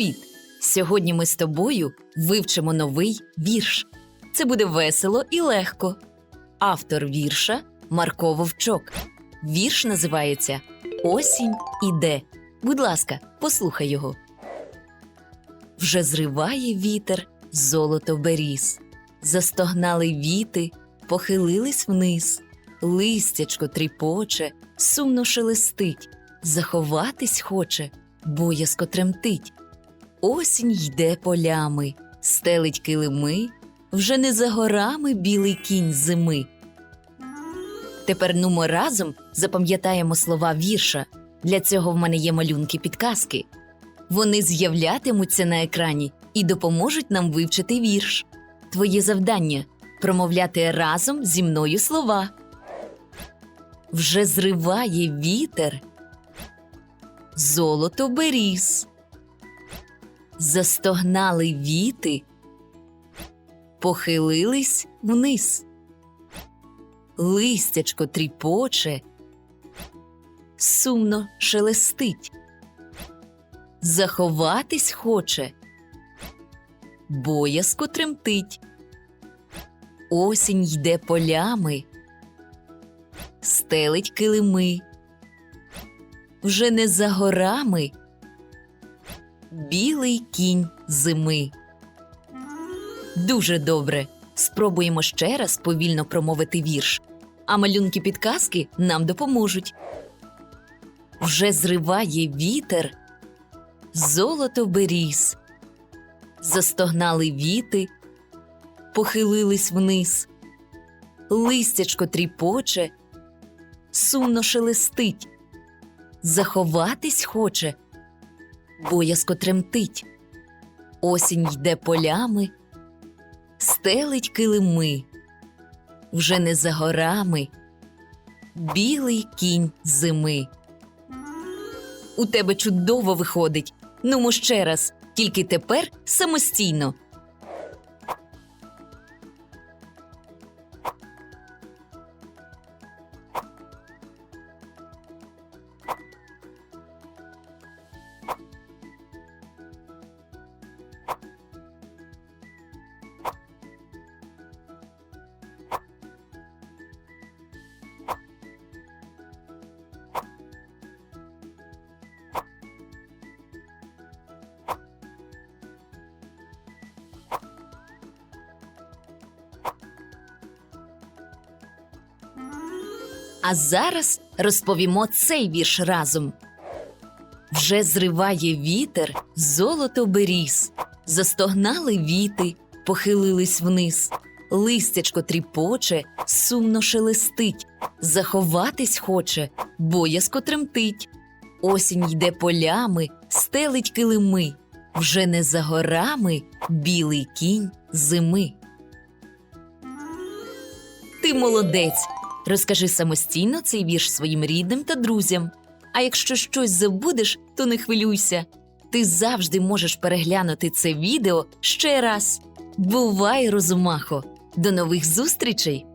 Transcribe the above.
Привіт! Сьогодні ми з тобою вивчимо новий вірш. Це буде весело і легко. Автор вірша Марко Вовчок. Вірш називається Осінь іде. Будь ласка, послухай його. Вже зриває вітер золото беріз. Застогнали віти, похилились вниз. Листячко тріпоче, сумно шелестить, заховатись хоче, боязко тремтить. Осінь йде полями, стелить килими, вже не за горами білий кінь зими. Тепер нумо разом запам'ятаємо слова вірша. Для цього в мене є малюнки підказки. Вони з'являтимуться на екрані і допоможуть нам вивчити вірш. Твоє завдання промовляти разом зі мною слова. Вже зриває вітер, золото беріз. Застогнали віти, похилились вниз. Листячко тріпоче, сумно шелестить. Заховатись хоче, боязко тремтить. Осінь йде полями, стелить килими. Вже не за горами білий кінь зими. Дуже добре. Спробуємо ще раз повільно промовити вірш, а малюнки підказки нам допоможуть. Вже зриває вітер, золото беріз. Застогнали віти, похилились вниз. Листячко тріпоче, сумно шелестить. Заховатись хоче, боязко тремтить. Осінь йде полями, стелить килими. Вже не за горами білий кінь зими. У тебе чудово виходить. Ну, ще раз, тільки тепер самостійно. А зараз розповімо цей вірш разом. Вже зриває вітер, золото беріз, застогнали віти, похилились вниз. Листячко тріпоче, сумно шелестить, заховатись хоче, боязко тремтить. Осінь йде полями, стелить килими, вже не за горами білий кінь зими. Ти молодець. Розкажи самостійно цей вірш своїм рідним та друзям. А якщо щось забудеш, то не хвилюйся. Ти завжди можеш переглянути це відео ще раз. Бувай, розумахо! До нових зустрічей!